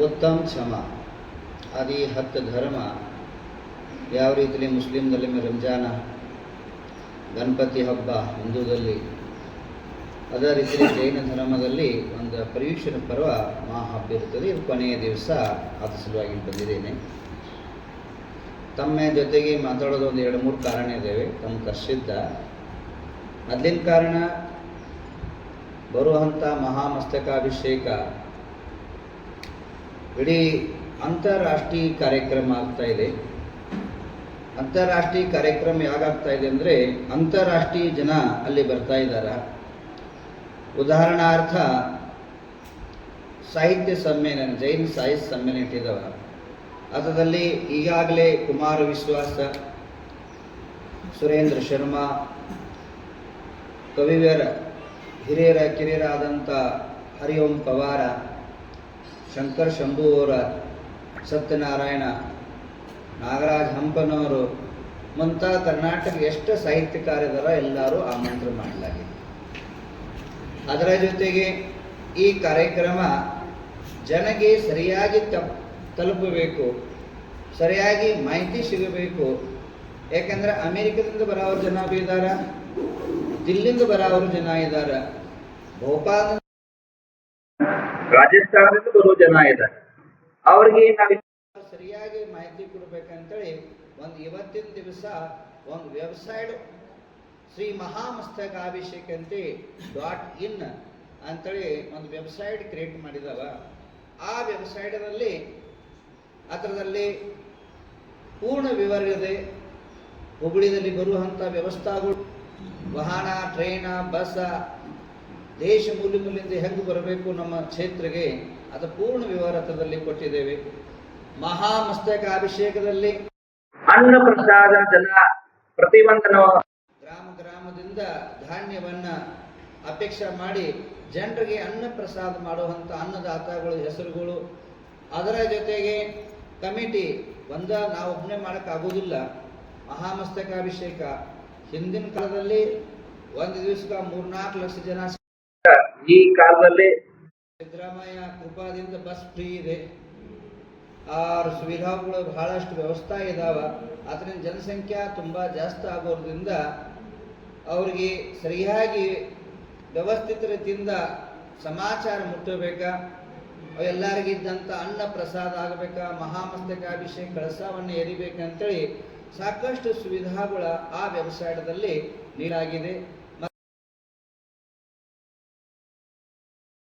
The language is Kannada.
ಉತ್ತಮ್ ಕ್ಷಮ ಅದು ಈ ಹತ್ತು ಧರ್ಮ. ಯಾವ ರೀತಿಲಿ ಮುಸ್ಲಿಮ್ದಲ್ಲಿ ರಂಜಾನ, ಗಣಪತಿ ಹಬ್ಬ ಹಿಂದೂದಲ್ಲಿ, ಅದೇ ರೀತಿ ಜೈನ ಧರ್ಮದಲ್ಲಿ ಒಂದು ಪರ್ಯುಷಣ ಪರ್ವ ಮಹಾಹಬ್ಬ ಇರುತ್ತದೆ. ಇದು ಕೊನೆಯ ದಿವಸ ಅದು ಸಲುವಾಗಿ ಬಂದಿದ್ದೇನೆ. ತಮ್ಮ ಜೊತೆಗೆ ಮಾತಾಡೋದು ಒಂದು ಎರಡು ಮೂರು ಕಾರಣ ಇದ್ದಾವೆ. ತಮ್ಮ ಕರ್ಷಿದ್ದ. ಮೊದಲಿನ ಕಾರಣ ಬರುವಂಥ ಮಹಾಮಸ್ತಕಾಭಿಷೇಕ ಇಡೀ ಅಂತಾರಾಷ್ಟ್ರೀಯ ಕಾರ್ಯಕ್ರಮ ಆಗ್ತಾ ಇದೆ. ಅಂತಾರಾಷ್ಟ್ರೀಯ ಕಾರ್ಯಕ್ರಮ ಯಾಗಾಗ್ತಾ ಇದೆ ಅಂದರೆ ಅಂತಾರಾಷ್ಟ್ರೀಯ ಜನ ಅಲ್ಲಿ ಬರ್ತಾ ಇದ್ದಾರೆ ಉದಾಹರಣಾರ್ಥ, ಸಾಹಿತ್ಯ ಸಮ್ಮೇಳನ, ಜೈನ್ ಸಾಹಿತ್ಯ ಸಮ್ಮೇಳನ ಇಟ್ಟಿದ್ದಾವ ಅದರಲ್ಲಿ ಈಗಾಗಲೇ ಕುಮಾರ ವಿಶ್ವಾಸ, ಸುರೇಂದ್ರ ಶರ್ಮಾ, ಕವಿವರ ಹಿರಿಯರ ಕಿರಿಯರಾದಂಥ ಹರಿಓಂ ಪವಾರ ಶಂಕರ್ ಶಂಭುವರ ಸತ್ಯನಾರಾಯಣ, ನಾಗರಾಜ್ ಹಂಪನವರು ಮುಂತಾದ ಕರ್ನಾಟಕ ಎಷ್ಟು ಸಾಹಿತ್ಯಕಾರರ ಎಲ್ಲರೂ ಆಮಂತ್ರಣ ಮಾಡಲಾಗಿದೆ. ಅದರ ಜೊತೆಗೆ ಈ ಕಾರ್ಯಕ್ರಮ ಜನಗೆ ಸರಿಯಾಗಿ ತಪ್, ತಲುಪಬೇಕು, ಸರಿಯಾಗಿ ಮಾಹಿತಿ ಸಿಗಬೇಕು. ಯಾಕಂದ್ರೆ ಅಮೇರಿಕದಿಂದ ಬರೋರು ಜನ ಇದ್ದಾರೆ ದಿಲ್ಲಿಂದ ಬರೋರು ಜನ ಇದ್ದಾರೆ ಭೋಪಾಲ್ ರಾಜಸ್ಥಾನದಿಂದ ಬರೋ ಜನ ಇದ್ದಾರೆ. ಅವ್ರಿಗೆ ಸರಿಯಾಗಿ ಮಾಹಿತಿ ಕೊಡ್ಬೇಕಂತೇಳಿ ಒಂದು ಇವತ್ತಿನ ದಿವಸ ಒಂದು ವೆಬ್ಸೈಟ್ ಶ್ರೀ ಮಹಾಮಸ್ತಕಾಭಿಷೇಕ ಅಂತ ಡಾಟ್ ಇನ್ ಅಂತೇಳಿ ಒಂದು ವೆಬ್ಸೈಟ್ ಕ್ರಿಯೇಟ್ ಮಾಡಿದವ. ಆ ವೆಬ್ಸೈಟಲ್ಲಿ ಅದರದಲ್ಲಿ ಪೂರ್ಣ ವಿವರ ಇದೆ. ಹುಬ್ಬಳ್ಳಿಯಲ್ಲಿ ಬರುವಂಥ ವ್ಯವಸ್ಥೆಗಳು. ವಾಹನ ಟ್ರೈನ ಬಸ್ ದೇಶ ಮೂಲೆ ಮೂಲೆಯಿಂದ ಹೆಂಗೆ ಬರಬೇಕು ನಮ್ಮ ಕ್ಷೇತ್ರಕ್ಕೆ ಅದು ಪೂರ್ಣ ವಿವರದಲ್ಲಿ ಕೊಟ್ಟಿದ್ದೇವೆ. ಮಹಾಮಸ್ತಕ ಅಭಿಷೇಕದಲ್ಲಿ ಅನ್ನ ಪ್ರಸಾದ ಜನ ಪ್ರತಿಬಂಧನ ಗ್ರಾಮ ಗ್ರಾಮದಿಂದ ಧಾನ್ಯವನ್ನ ಅಪೇಕ್ಷೆ ಮಾಡಿ ಜನರಿಗೆ ಅನ್ನ ಪ್ರಸಾದ ಮಾಡುವಂತ ಅನ್ನದಾತಗಳು ಹೆಸರುಗಳು. ಅದರ ಜೊತೆಗೆ ಕಮಿಟಿ ಒಂದ ನಾವು ಒಬ್ಬನೇ ಮಾಡೋಕ್ಕಾಗೋದಿಲ್ಲ ಮಹಾಮಸ್ತಕಾಭಿಷೇಕ ಹಿಂದಿನ ಕಾಲದಲ್ಲಿ ಒಂದು ದಿವಸಕ್ಕೆ ಮೂರ್ನಾಲ್ಕು ಲಕ್ಷ ಜನ ಈ ಕಾಲದಲ್ಲಿ ಸಿದ್ದರಾಮಯ್ಯ ಕೃಪಾದಿಂದ ಬಸ್ ಫ್ರೀ ಇದೆ. ಆರು ಸುವಿಧಾಗಳು ಬಹಳಷ್ಟು ವ್ಯವಸ್ಥೆ ಇದಾವ. ಅದರಿಂದ ಜನಸಂಖ್ಯೆ ತುಂಬಾ ಜಾಸ್ತಿ ಆಗೋದ್ರಿಂದ ಅವ್ರಿಗೆ ಸರಿಯಾಗಿ ವ್ಯವಸ್ಥಿತ ರೀತಿಯಿಂದ ಸಮಾಚಾರ ಮುಟ್ಟಬೇಕಾ? ಎಲ್ಲರಿಗಿದ್ದಂಥ ಅನ್ನ ಪ್ರಸಾದ ಆಗಬೇಕಾ? ಮಹಾಮಸ್ತಕಾಭಿಷೇಕ ಕಳಸವನ್ನು ಎರಿಬೇಕಂತೇಳಿ ಸಾಕಷ್ಟು ಸುವಿಧಾಗಳ ಆ ವೆಬ್ಸೈಟ್ದಲ್ಲಿ ನೀಡಲಾಗಿದೆ.